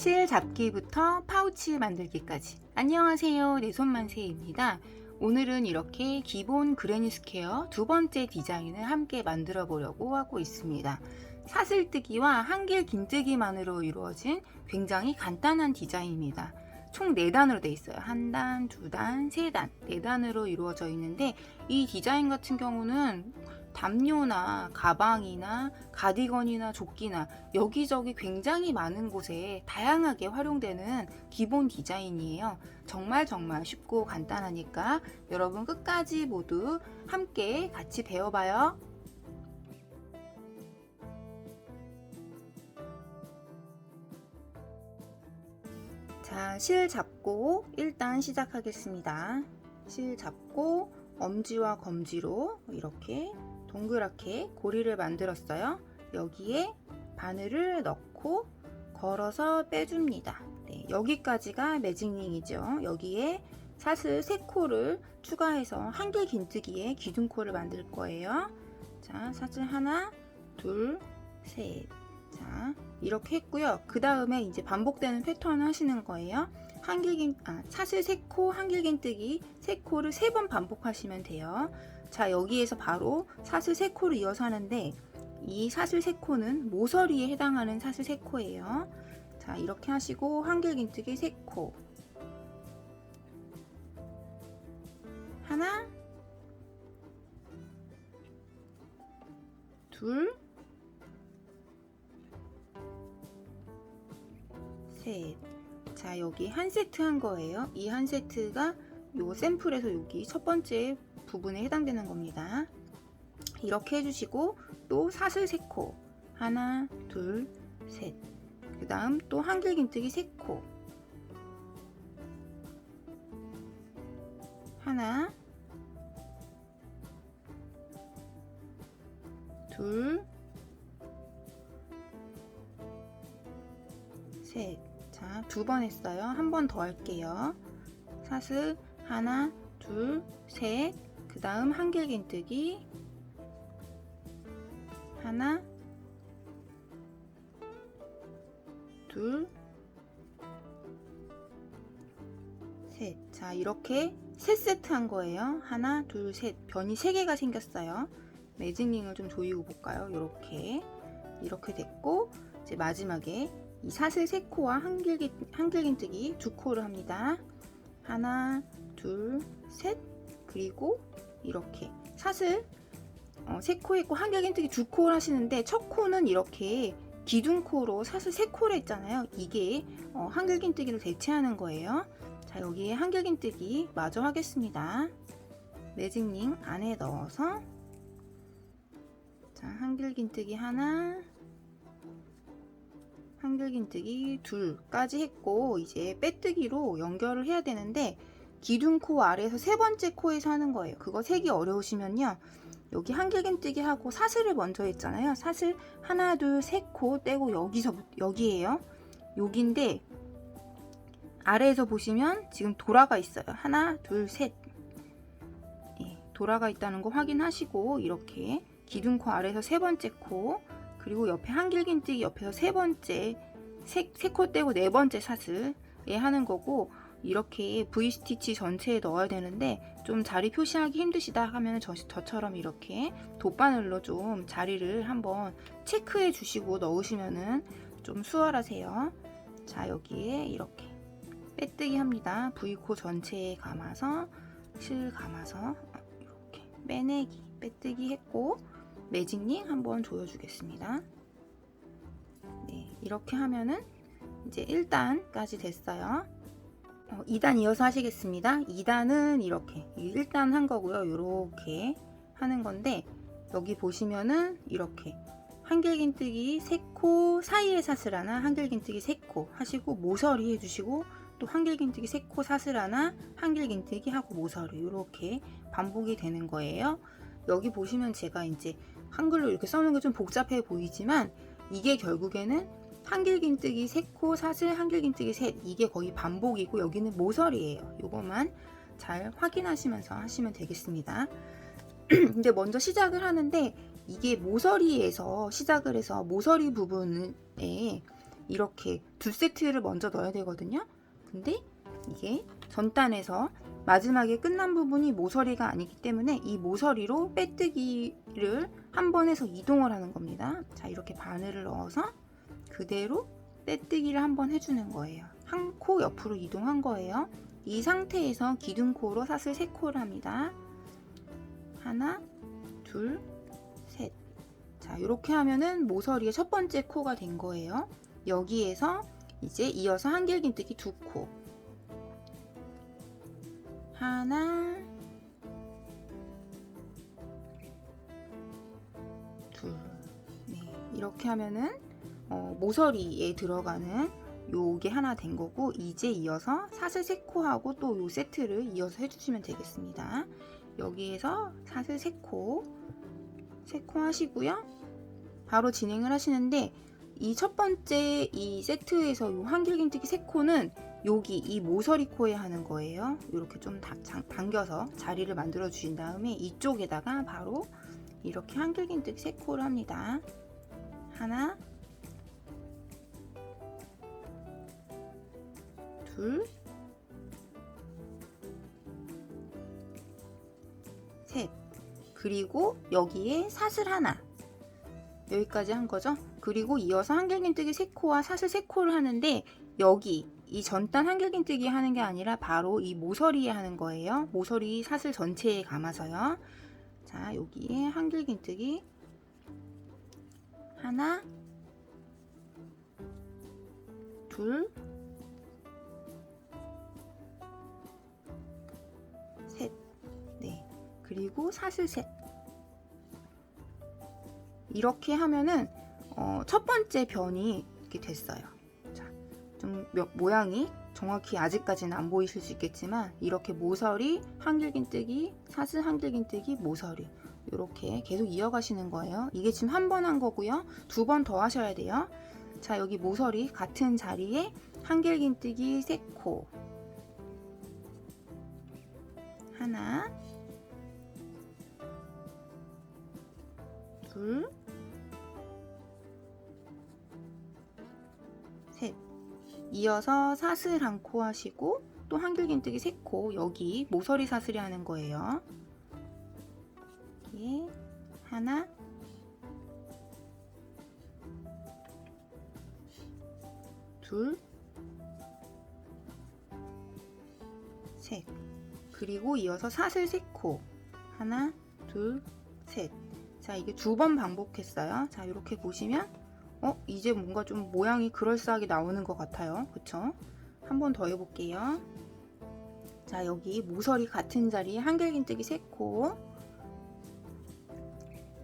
실 잡기부터 파우치 만들기까지. 안녕하세요. 내 손만세입니다. 오늘은 이렇게 기본 그레니 스퀘어 두 번째 디자인을 함께 만들어 보려고 하고 있습니다. 사슬뜨기와 한길 긴뜨기만으로 이루어진 굉장히 간단한 디자인입니다. 총 4단으로 되어 있어요. 한 단, 두 단, 세 단, 네 단으로 이루어져 있는데 이 디자인 같은 경우는 담요나 가방이나 가디건이나 조끼나 여기저기 굉장히 많은 곳에 다양하게 활용되는 기본 디자인이에요. 정말 정말 쉽고 간단하니까 여러분 끝까지 모두 함께 같이 배워봐요. 자, 실 잡고 일단 시작하겠습니다. 실 잡고 엄지와 검지로 이렇게 동그랗게 고리를 만들었어요. 여기에 바늘을 넣고 걸어서 빼줍니다. 네, 여기까지가 매직링이죠. 여기에 사슬 3코를 추가해서 한길 긴뜨기에 기둥코를 만들 거예요. 자, 사슬 하나, 둘, 셋. 자, 이렇게 했고요. 그 다음에 이제 반복되는 패턴을 하시는 거예요. 한길긴, 아, 사슬 3코, 한길긴뜨기 3코를 3번 반복하시면 돼요. 자, 여기에서 바로 사슬 3코를 이어서 하는데 이 사슬 3코는 모서리에 해당하는 사슬 3코예요. 자, 이렇게 하시고 한길긴뜨기 3코. 하나, 둘, 셋. 자, 여기 한 세트 한 거예요. 이 한 세트가 요 샘플에서 여기 첫 번째 부분에 해당되는 겁니다. 이렇게 해주시고 또 사슬 3코 하나 둘셋 그 다음 또 한길긴뜨기 3코 하나 둘 셋. 자, 두 번 했어요. 한 번 더 할게요. 사슬 하나, 둘, 셋. 그 다음 한길긴뜨기 하나, 둘, 셋. 자, 이렇게 세 세트 한 거예요. 하나, 둘, 셋. 변이 세 개가 생겼어요. 매직링을 좀 조이고 볼까요? 이렇게. 이렇게 됐고, 이제 마지막에 이 사슬 세 코와 한길기, 한길긴뜨기 두 코를 합니다. 하나, 둘, 셋. 그리고 이렇게 사슬 어, 세코 있고 한길긴뜨기 두 코를 하시는데 첫 코는 이렇게 기둥코로 사슬 세 코를 했잖아요. 이게 어, 한길긴뜨기를 대체하는 거예요. 자 여기에 한길긴뜨기 마저 하겠습니다. 매직링 안에 넣어서 자 한길긴뜨기 하나 한길긴뜨기 둘까지 했고 이제 빼뜨기로 연결을 해야 되는데 기둥코 아래에서 세 번째 코에서 하는 거예요. 그거 세기 어려우시면요. 여기 한길긴뜨기 하고 사슬을 먼저 했잖아요. 사슬 하나 둘셋코 떼고 여기서 여기에요. 여기인데 아래에서 보시면 지금 돌아가 있어요. 하나 둘 셋 예, 돌아가 있다는 거 확인하시고 이렇게 기둥코 아래에서 세 번째 코 그리고 옆에 한길긴뜨기 옆에서 세 번째 세코 떼고 네 번째 사슬 에 하는 거고 이렇게 V 스티치 전체에 넣어야 되는데 좀 자리 표시하기 힘드시다 하면 저, 저처럼 이렇게 돗바늘로 좀 자리를 한번 체크해 주시고 넣으시면은 좀 수월하세요. 자 여기에 이렇게 빼뜨기 합니다. V코 전체에 감아서 실 감아서 이렇게 빼내기 빼뜨기 했고 매직링 한번 조여주겠습니다. 네 이렇게 하면은 이제 1단까지 됐어요. 어, 2단 이어서 하시겠습니다. 2단은 이렇게 1단 한 거고요. 이렇게 하는 건데 여기 보시면은 이렇게 한길긴뜨기 3코 사이에 사슬 하나 한길긴뜨기 3코 하시고 모서리 해주시고 또 한길긴뜨기 3코 사슬 하나 한길긴뜨기 하고 모서리 이렇게 반복이 되는 거예요. 여기 보시면 제가 이제 한글로 이렇게 써놓은 게 좀 복잡해 보이지만 이게 결국에는 한길긴뜨기 3코 사슬 한길긴뜨기 셋 이게 거의 반복이고 여기는 모서리예요 요거만 잘 확인하시면서 하시면 되겠습니다 근데 먼저 시작을 하는데 이게 모서리에서 시작을 해서 모서리 부분에 이렇게 두 세트를 먼저 넣어야 되거든요. 근데 이게 전단에서 마지막에 끝난 부분이 모서리가 아니기 때문에 이 모서리로 빼뜨기를 한번 해서 이동을 하는 겁니다. 자, 이렇게 바늘을 넣어서 그대로 빼뜨기를 한번 해주는 거예요. 한 코 옆으로 이동한 거예요. 이 상태에서 기둥코로 사슬 3코를 합니다. 하나, 둘, 셋. 자, 이렇게 하면은 모서리의 첫 번째 코가 된 거예요. 여기에서 이제 이어서 한길긴뜨기 두 코. 하나, 둘. 네, 이렇게 하면은 어, 모서리에 들어가는 요게 하나 된 거고 이제 이어서 사슬 세코하고 또 요 세트를 이어서 해주시면 되겠습니다. 여기에서 사슬 세코 세 코 하시고요. 바로 진행을 하시는데 이 첫 번째 이 세트에서 요 한길긴뜨기 세코는 여기 이 모서리 코에 하는 거예요. 이렇게 좀 다- 장- 당겨서 자리를 만들어 주신 다음에 이쪽에다가 바로 이렇게 한길긴뜨기 세코를 합니다. 하나, 둘, 셋. 그리고 여기에 사슬 하나. 여기까지 한 거죠. 그리고 이어서 한길긴뜨기 세코와 사슬 세코를 하는데 여기 이 전단 한길긴뜨기 하는 게 아니라 바로 이 모서리에 하는 거예요. 모서리 사슬 전체에 감아서요. 자, 여기에 한길긴뜨기 하나, 둘, 그리고 사슬 셋. 이렇게 하면은 어, 첫 번째 변이 이렇게 됐어요. 자, 좀 몇- 모양이 정확히 아직까지는 안 보이실 수 있겠지만 이렇게 모서리, 한길긴뜨기, 사슬 한길긴뜨기, 모서리 이렇게 계속 이어가시는 거예요. 이게 지금 한 번 한 거고요. 두 번 더 하셔야 돼요. 자, 여기 모서리 같은 자리에 한길긴뜨기 세 코. 하나, 이어서 사슬 한 코 하시고 또 한길긴뜨기 세코 여기 모서리 사슬이 하는 거예요. 여기에 하나, 둘, 셋. 그리고 이어서 사슬 세 코. 하나, 둘, 셋. 자, 이게 두 번 반복했어요. 자, 이렇게 보시면 어, 이제 뭔가 좀 모양이 그럴싸하게 나오는 것 같아요. 그쵸? 한 번 더 해볼게요. 자, 여기 모서리 같은 자리에 한길긴뜨기 세 코.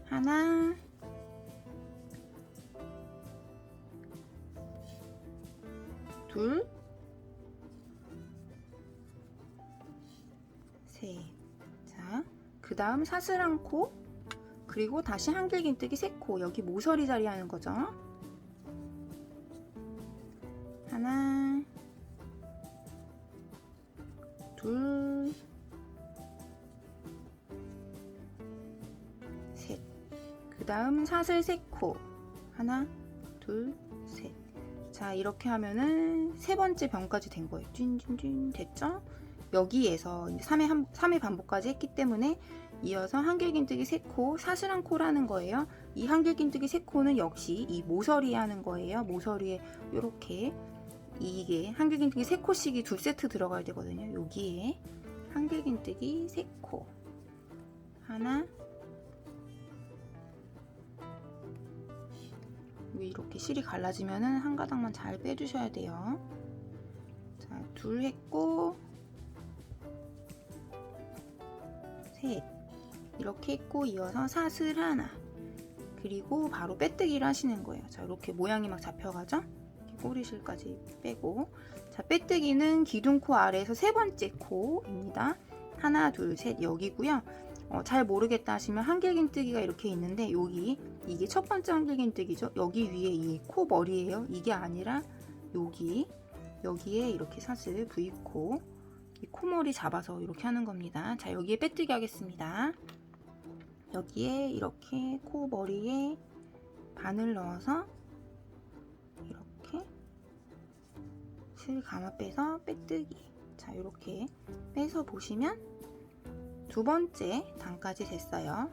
하나, 둘, 셋. 자, 그 다음 사슬 한 코. 그리고 다시 한길긴뜨기 세 코. 여기 모서리 자리 하는 거죠. 하나, 둘, 셋. 그 다음 사슬 세 코. 하나, 둘, 셋. 자, 이렇게 하면은 세 번째 변까지 된 거예요. 찐찐찐 됐죠? 여기에서 3회, 한, 3회 반복까지 했기 때문에 이어서 한길긴뜨기 세 코, 사슬 한 코라는 거예요. 이 한길긴뜨기 세 코는 역시 이 모서리에 하는 거예요. 모서리에 이렇게 이게 한길긴뜨기 세 코씩이 두 세트 들어가야 되거든요. 여기에 한길긴뜨기 세 코. 하나, 이렇게 실이 갈라지면은 한 가닥만 잘 빼주셔야 돼요. 자, 둘 했고, 셋. 이렇게 했고, 이어서 사슬 하나. 그리고 바로 빼뜨기를 하시는 거예요. 자, 이렇게 모양이 막 잡혀가죠? 꼬리실까지 빼고. 자, 빼뜨기는 기둥 코 아래에서 세 번째 코입니다. 하나, 둘, 셋, 여기고요. 어, 잘 모르겠다 하시면 한길긴뜨기가 이렇게 있는데 여기 이게 첫 번째 한길긴뜨기죠. 여기 위에 이 코 머리예요. 이게 아니라 여기 여기에 이렇게 사슬 V코 이 코머리 잡아서 이렇게 하는 겁니다. 자 여기에 빼뜨기 하겠습니다. 여기에 이렇게 코 머리에 바늘 넣어서 슬 감아 빼서 빼뜨기. 자, 이렇게 빼서 보시면 두 번째 단까지 됐어요.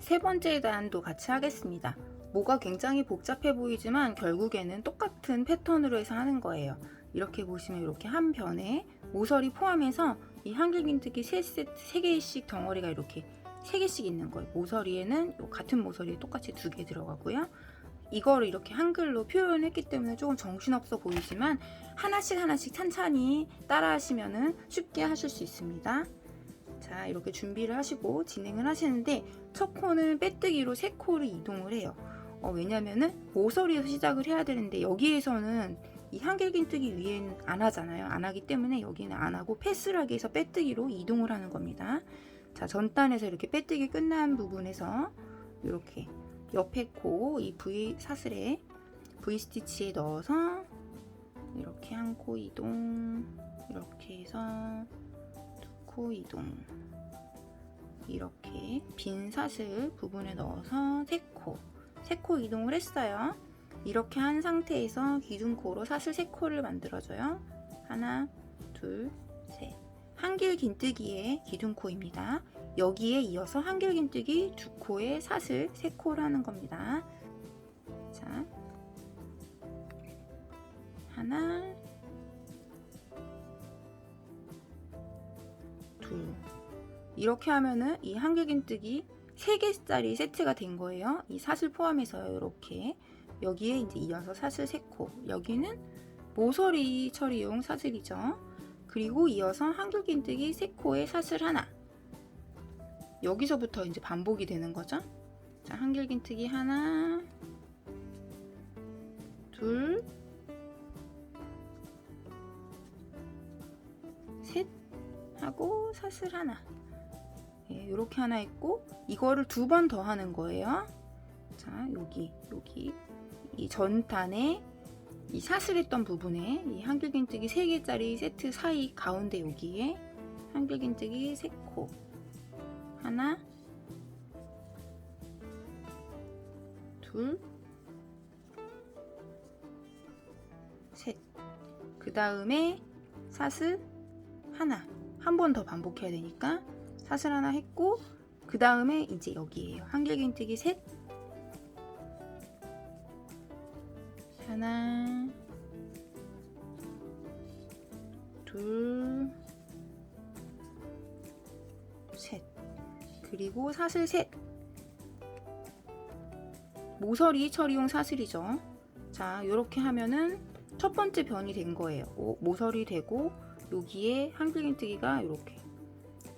세 번째 단도 같이 하겠습니다. 뭐가 굉장히 복잡해 보이지만 결국에는 똑같은 패턴으로 해서 하는 거예요. 이렇게 보시면 이렇게 한 변에 모서리 포함해서 이 한길긴뜨기 세 세트 세 개씩 덩어리가 이렇게 세 개씩 있는 거예요. 모서리에는 요 같은 모서리에 똑같이 두 개 들어가고요. 이거를 이렇게 한글로 표현했기 때문에 조금 정신없어 보이지만 하나씩 하나씩 찬찬히 따라 하시면은 쉽게 하실 수 있습니다. 자, 이렇게 준비를 하시고 진행을 하시는데 첫 코는 빼뜨기로 세 코를 이동을 해요. 어, 왜냐면은 모서리에서 시작을 해야 되는데 여기에서는 이 한길긴 뜨기 위엔 안 하잖아요. 안 하기 때문에 여기는 안 하고 패스라기 해서 빼뜨기로 이동을 하는 겁니다. 자, 전단에서 이렇게 빼뜨기 끝난 부분에서 이렇게 옆에 코 이 V 사슬에 V 스티치에 넣어서 이렇게 한 코 이동 이렇게 해서 두 코 이동 이렇게 빈 사슬 부분에 넣어서 세 코, 세코 이동을 했어요. 이렇게 한 상태에서 기둥코로 사슬 세 코를 만들어줘요. 하나, 둘, 셋. 한길 긴뜨기의 기둥코입니다. 여기에 이어서 한길 긴뜨기 두 코에 사슬 세 코를 하는 겁니다. 자, 하나, 둘. 이렇게 하면은 이 한길긴뜨기 3개짜리 세트가 된 거예요. 이 사슬 포함해서요. 이렇게. 여기에 이제 이어서 사슬 3코. 여기는 모서리 처리용 사슬이죠. 그리고 이어서 한길긴뜨기 3코에 사슬 하나. 여기서부터 이제 반복이 되는 거죠. 자, 한길긴뜨기 하나, 둘, 셋 하고 사슬 하나. 예, 이렇게 하나 있고 이거를 두 번 더 하는 거예요. 자, 여기 여기 이 전단에 이 사슬했던 부분에 이 한길긴뜨기 3개짜리 세트 사이 가운데 여기에 한길긴뜨기 3코 하나 둘 셋 그 다음에 사슬 하나. 한 번 더 반복해야 되니까 사슬 하나 했고 그 다음에 이제 여기에요. 한길긴뜨기 셋. 하나 둘 그리고 사슬 셋 모서리 처리용 사슬이죠 자 이렇게 하면은 첫 번째 변이 된 거예요 오, 모서리 되고 여기에 한길긴뜨기가 이렇게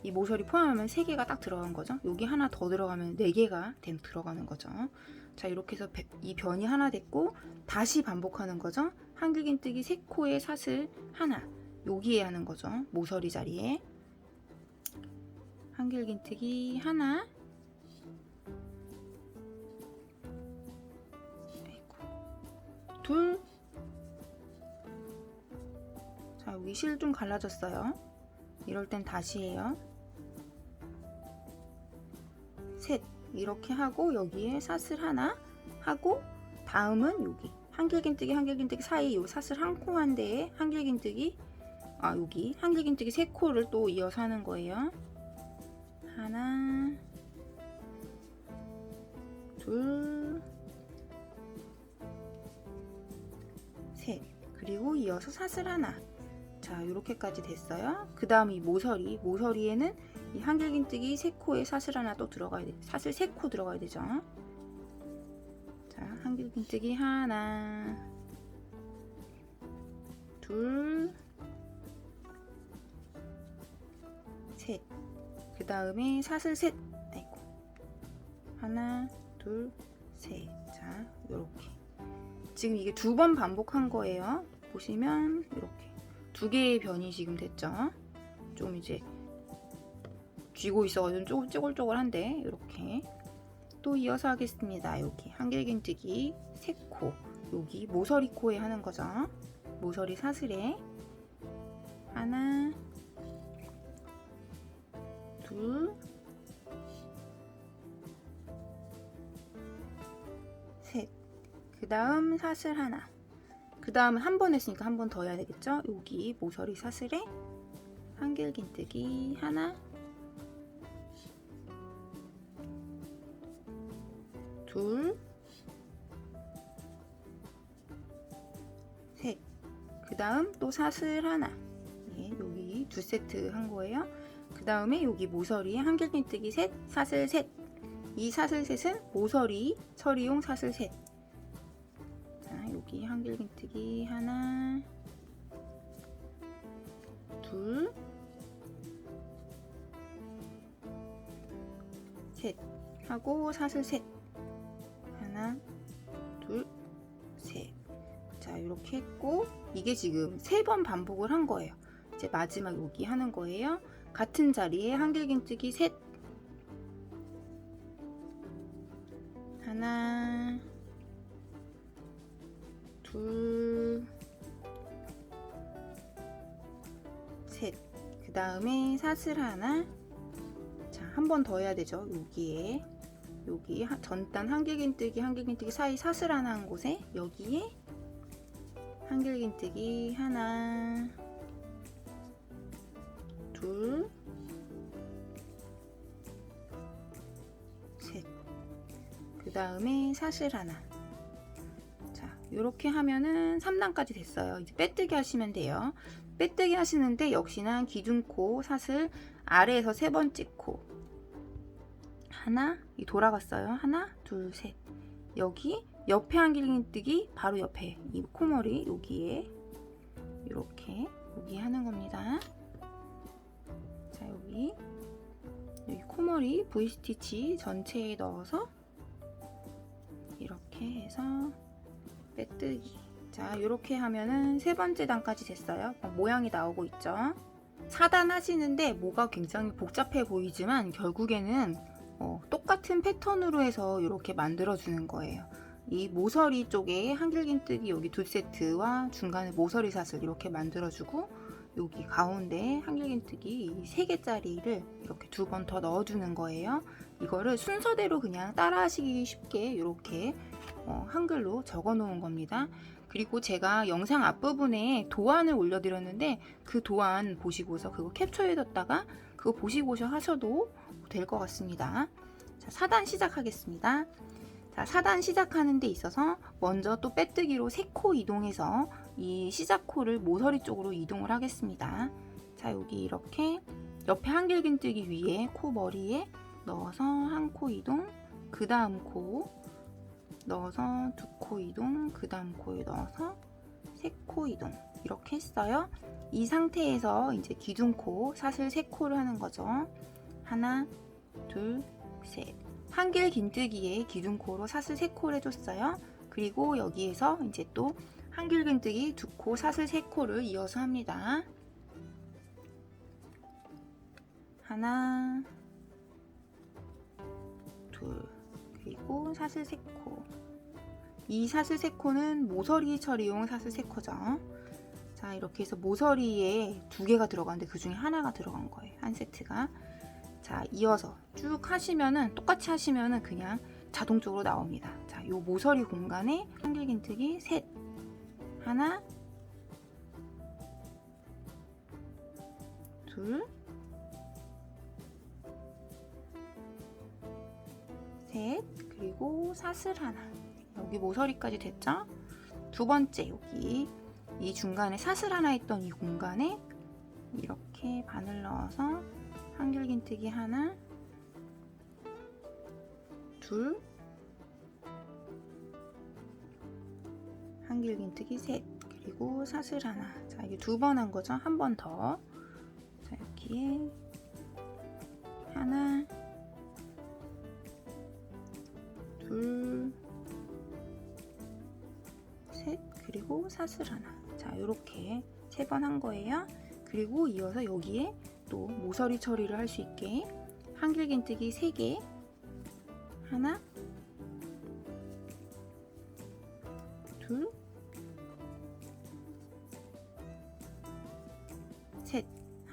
이 모서리 포함하면 3개가 딱 들어간 거죠. 여기 하나 더 들어가면 4개가 됨 들어가는 거죠. 자, 이렇게 해서 배- 이 변이 하나 됐고 다시 반복하는 거죠. 한길긴뜨기 3코에 사슬 하나. 여기에 하는 거죠. 모서리 자리에. 한길긴뜨기 하나. 아이고. 둘. 자, 여기 실 좀 갈라졌어요. 이럴 땐 다시 해요. 셋 이렇게 하고 여기에 사슬 하나 하고 다음은 여기 한길긴뜨기 한길긴뜨기 사이 요 사슬 한 코 한 대에 한길긴뜨기 아 여기 한길긴뜨기 세 코를 또 이어서 하는 거예요. 하나 둘셋 그리고 이어서 사슬 하나 자, 이렇게까지 됐어요. 그 다음 이 모서리, 모서리에는 이 한길긴뜨기 세 코에 사슬 하나 또 들어가야 돼. 사슬 세코 들어가야 되죠. 자, 한길긴뜨기 하나, 둘, 그 다음에 사슬 셋. 아이고. 하나, 둘, 셋. 자, 요렇게. 지금 이게 두 번 반복한 거예요. 보시면 이렇게. 두 개의 변이 지금 됐죠. 좀 이제 쥐고 있어가지고 조금 쪼글쪼글한데 이렇게 또 이어서 하겠습니다. 여기 한길긴뜨기 세 코, 여기 모서리 코에 하는 거죠. 모서리 사슬에 하나, 둘, 셋. 그 다음 사슬 하나. 그 다음에 한 번 했으니까 한 번 더 해야 되겠죠? 여기 모서리 사슬에 한길긴뜨기 하나 둘 셋. 그 다음 또 사슬 하나. 예, 여기 두 세트 한 거예요. 그 다음에 여기 모서리에 한길긴뜨기 셋, 사슬 셋. 이 사슬 셋은 모서리 처리용 사슬 셋. 자, 여기 한길긴뜨기 하나, 둘, 셋. 하고 사슬 셋. 하나, 둘, 셋. 자, 이렇게 했고 이게 지금 세 번 반복을 한 거예요. 이제 마지막 여기 하는 거예요. 같은 자리에 한길긴뜨기 셋. 하나, 둘, 셋. 그 다음에 사슬 하나. 자, 한 번 더 해야 되죠. 여기에. 여기 하- 전단 한길긴뜨기, 한길긴뜨기 사이 사슬 하나 한 곳에 여기에 한길긴뜨기 하나, 둘, 셋. 그 다음에 사슬 하나. 자, 이렇게 하면은 3단까지 됐어요. 이제 빼뜨기 하시면 돼요. 빼뜨기 하시는데 역시나 기둥코 사슬 아래에서 세 번째 코 하나 이 돌아갔어요. 하나, 둘, 셋. 여기 옆에 한길긴뜨기 바로 옆에 이 코머리 여기에 이렇게 여기 하는 겁니다. 자 여기 여기 코머리 V 스티치 전체에 넣어서 이렇게 해서 빼뜨기. 자 이렇게 하면은 세 번째 단까지 됐어요. 어, 모양이 나오고 있죠. 4단 하시는데 뭐가 굉장히 복잡해 보이지만 결국에는 어, 똑같은 패턴으로 해서 이렇게 만들어 주는 거예요. 이 모서리 쪽에 한길긴뜨기 여기 두 세트와 중간에 모서리 사슬 이렇게 만들어 주고 여기 가운데 한길긴뜨기 세 개짜리를 이렇게 두 번 더 넣어주는 거예요. 이거를 순서대로 그냥 따라하시기 쉽게 이렇게 어, 한글로 적어 놓은 겁니다. 그리고 제가 영상 앞부분에 도안을 올려드렸는데 그 도안 보시고서 그거 캡처해뒀다가 그거 보시고서 하셔도 될 것 같습니다. 자, 4단 시작하겠습니다. 자, 4단 시작하는 데 있어서 먼저 또 빼뜨기로 3코 이동해서 이 시작 코를 모서리 쪽으로 이동을 하겠습니다. 자, 여기 이렇게 옆에 한길긴뜨기 위에 코 머리에 넣어서 한 코 이동, 그 다음 코 넣어서 두 코 이동, 그 다음 코에 넣어서 세 코 이동 이렇게 했어요. 이 상태에서 이제 기둥코 사슬 세 코를 하는 거죠. 하나, 둘, 셋. 한길 긴뜨기에 기둥코로 사슬 3코를 해줬어요. 그리고 여기에서 이제 또 한길 긴뜨기 2코, 사슬 3코를 이어서 합니다. 하나, 둘, 그리고 사슬 3코. 이 사슬 3코는 모서리 처리용 사슬 3코죠. 자, 이렇게 해서 모서리에 두 개가 들어가는데 그 중에 하나가 들어간 거예요. 한 세트가. 자, 이어서 쭉 하시면은 똑같이 하시면은 그냥 자동적으로 나옵니다. 자, 요 모서리 공간에 한길긴뜨기 셋. 하나 둘 셋. 그리고 사슬 하나. 여기 모서리까지 됐죠? 두 번째 여기 이 중간에 사슬 하나 있던 이 공간에 이렇게 바늘 넣어서 한길긴뜨기 하나, 둘, 한길긴뜨기 셋, 그리고 사슬 하나. 자, 이게 두 번 한 거죠? 한 번 더. 자, 여기에 하나, 둘, 셋, 그리고 사슬 하나. 자, 이렇게 세 번 한 거예요. 그리고 이어서 여기에 또 모서리 처리를 할 수 있게 한길긴뜨기 3개 하나 둘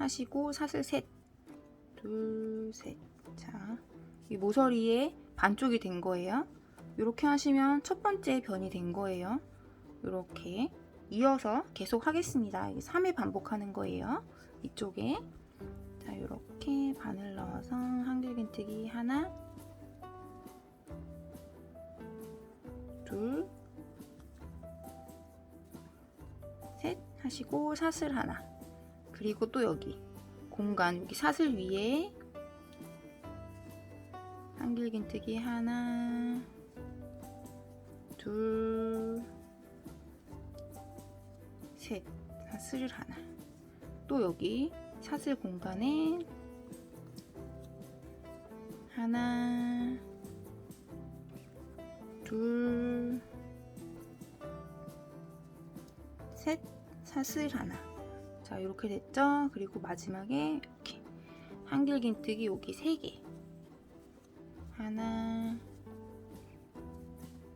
하시고 사슬 셋 둘, 셋. 자, 이 모서리에 반쪽이 된 거예요. 이렇게 하시면 첫 번째 변이 된 거예요. 이렇게 이어서 계속 하겠습니다. 이게 3회 반복하는 거예요. 이쪽에 자 이렇게 바늘 넣어서 한길긴뜨기 하나 둘 셋 하시고 사슬 하나 그리고 또 여기 공간 여기 사슬 위에 한길긴뜨기 하나 둘 셋. 사슬을 하나. 또 여기 사슬 공간에 하나 둘 셋. 사슬 하나 자 이렇게 됐죠? 그리고 마지막에 이렇게 한길긴뜨기 여기 세 개. 하나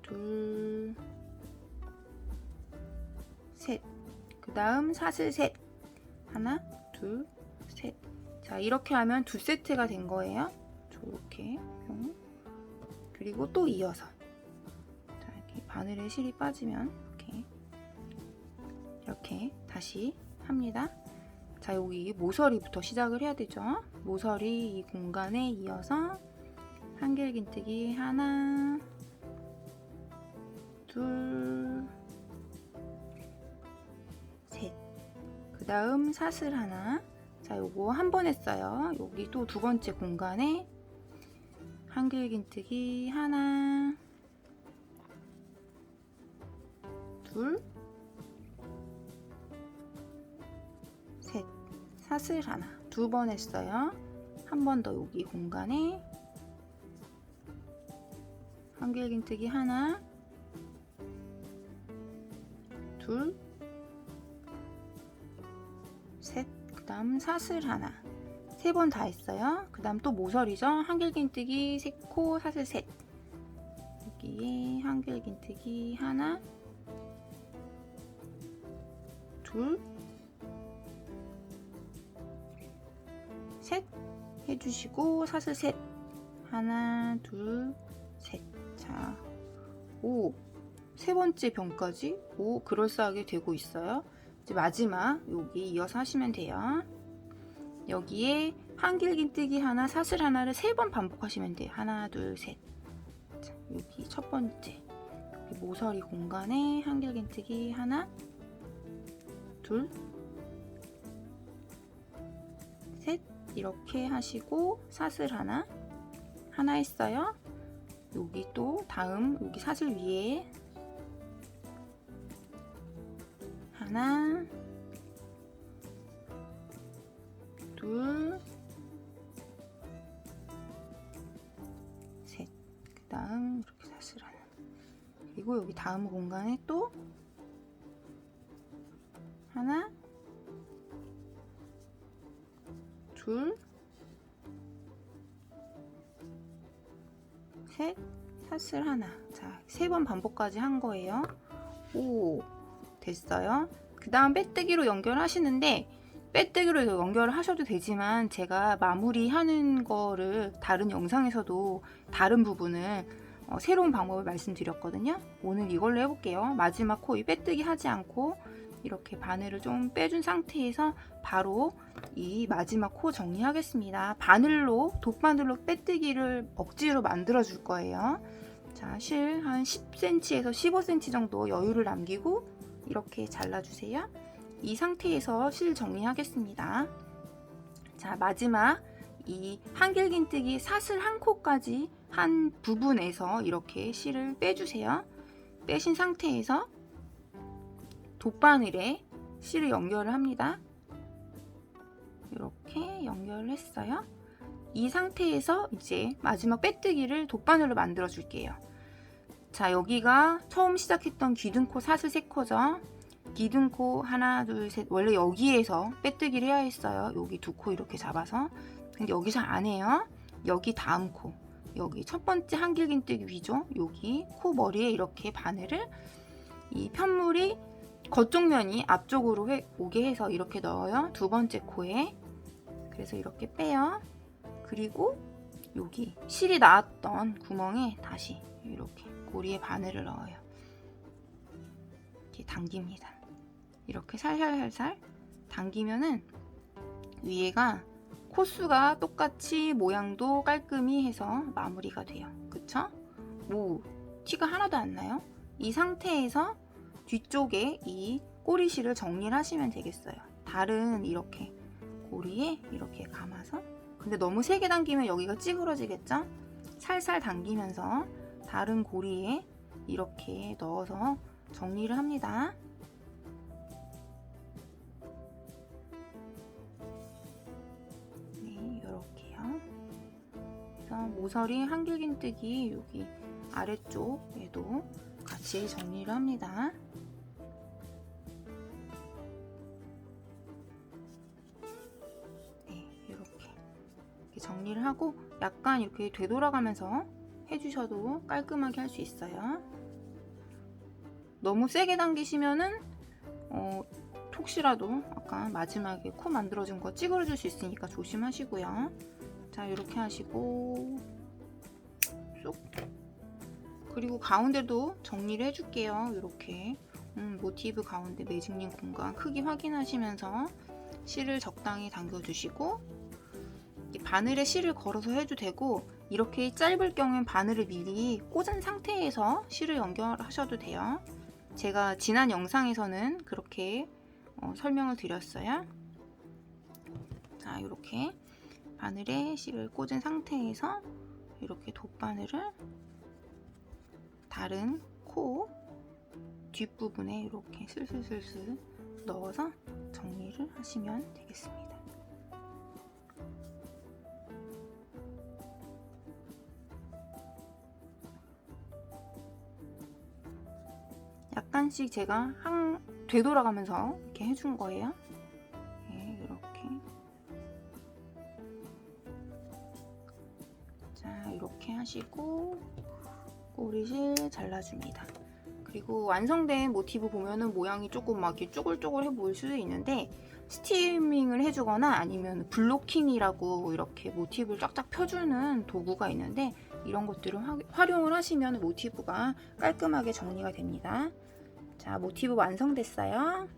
둘셋그 다음 사슬 셋. 하나 둘셋자 이렇게 하면 두 세트가 된 거예요. 이렇게. 그리고 또 이어서. 자 이렇게 바늘에 실이 빠지면 이렇게 이렇게 다시 합니다. 자, 여기 모서리부터 시작을 해야 되죠. 모서리 이 공간에 이어서 한길긴뜨기 하나, 둘, 셋. 그 다음 사슬 하나. 자, 요거 한 번 했어요. 여기 또 두 번째 공간에 한길긴뜨기 하나, 둘, 사슬 하나, 두 번 했어요. 한 번 더 여기 공간에 한길긴뜨기 하나, 둘, 셋, 그 다음 사슬 하나. 세 번 다 했어요. 그 다음 또 모서리죠. 한길긴뜨기, 세코, 사슬 셋. 여기에 한길긴뜨기 하나, 둘, 셋 해주시고 사슬 셋. 하나 둘 셋 자 오 세 번째 병까지? 오 그럴싸하게 되고 있어요. 이제 마지막 여기 이어서 하시면 돼요. 여기에 한길긴뜨기 하나 사슬 하나를 세 번 반복하시면 돼요. 하나 둘셋. 여기 첫 번째. 모서리 공간에 한길긴뜨기 하나 둘 이렇게 하시고 사슬 하나 하나 했어요. 여기 또 다음 여기 사슬 위에 하나 둘셋 그 다음 이렇게 사슬 하나. 그리고 여기 다음 공간에 또 하나 둘, 셋, 사슬 하나. 자, 세 번 반복까지 한 거예요. 오, 됐어요. 그 다음 빼뜨기로 연결하시는데, 빼뜨기로 연결을 하셔도 되지만, 제가 마무리하는 거를 다른 영상에서도 다른 부분을 어, 새로운 방법을 말씀드렸거든요. 오늘 이걸로 해볼게요. 마지막 코 이 빼뜨기 하지 않고, 이렇게 바늘을 좀 빼준 상태에서 바로 이 마지막 코 정리하겠습니다. 바늘로 돗바늘로 빼뜨기를 억지로 만들어 줄 거예요. 자, 실 한 10cm에서 15cm 정도 여유를 남기고 이렇게 잘라주세요. 이 상태에서 실 정리하겠습니다. 자, 마지막 이 한길긴뜨기 사슬 한 코까지 한 부분에서 이렇게 실을 빼주세요. 빼신 상태에서 돗바늘에 실을 연결을 합니다. 이렇게 연결을 했어요. 이 상태에서 이제 마지막 빼뜨기를 돗바늘로 만들어 줄게요. 자, 여기가 처음 시작했던 기둥코 사슬 세코죠. 기둥코 하나, 둘, 셋. 원래 여기에서 빼뜨기를 해야 했어요. 여기 두 코 이렇게 잡아서. 근데 여기서 안 해요. 여기 다음 코. 여기 첫 번째 한길긴뜨기 위죠. 여기 코 머리에 이렇게 바늘을 이 편물이 겉쪽 면이 앞쪽으로 해, 오게 해서 이렇게 넣어요. 두 번째 코에. 그래서 이렇게 빼요. 그리고 여기 실이 나왔던 구멍에 다시 이렇게 고리에 바늘을 넣어요. 이렇게 당깁니다. 이렇게 살살살살 당기면은 위에가 코수가 똑같이 모양도 깔끔히 해서 마무리가 돼요. 그쵸? 뭐 티가 하나도 안 나요? 이 상태에서 뒤쪽에 이 꼬리실을 정리를 하시면 되겠어요. 다른 이렇게 고리에 이렇게 감아서 근데 너무 세게 당기면 여기가 찌그러지겠죠? 살살 당기면서 다른 고리에 이렇게 넣어서 정리를 합니다. 네, 이렇게요. 그래서 모서리 한길긴뜨기 여기 아래쪽에도 같이 정리를 합니다. 네, 이렇게. 이렇게 정리를 하고 약간 이렇게 되돌아가면서 해주셔도 깔끔하게 할 수 있어요. 너무 세게 당기시면은 어, 혹시라도 아까 마지막에 코 만들어준 거 찌그러질 수 있으니까 조심하시고요. 자 이렇게 하시고 쏙 그리고 가운데도 정리를 해줄게요. 이렇게 음, 모티브 가운데 매직링 공간 크기 확인하시면서 실을 적당히 당겨주시고 이 바늘에 실을 걸어서 해도 되고 이렇게 짧을 경우엔 바늘을 미리 꽂은 상태에서 실을 연결하셔도 돼요. 제가 지난 영상에서는 그렇게 어, 설명을 드렸어요. 자, 이렇게 바늘에 실을 꽂은 상태에서 이렇게 돗바늘을 다른 코 뒷부분에 이렇게 슬슬슬슬 넣어서 정리를 하시면 되겠습니다. 약간씩 제가 한 되돌아가면서 이렇게 해준 거예요. 네, 이렇게. 자, 이렇게 하시고 꼬리실 잘라줍니다. 그리고 완성된 모티브 보면은 모양이 조금 막 이렇게 쪼글쪼글해 보일 수도 있는데 스티밍을 해주거나 아니면 블로킹이라고 이렇게 모티브를 쫙쫙 펴주는 도구가 있는데 이런 것들을 화, 활용을 하시면 모티브가 깔끔하게 정리가 됩니다. 자, 모티브 완성됐어요.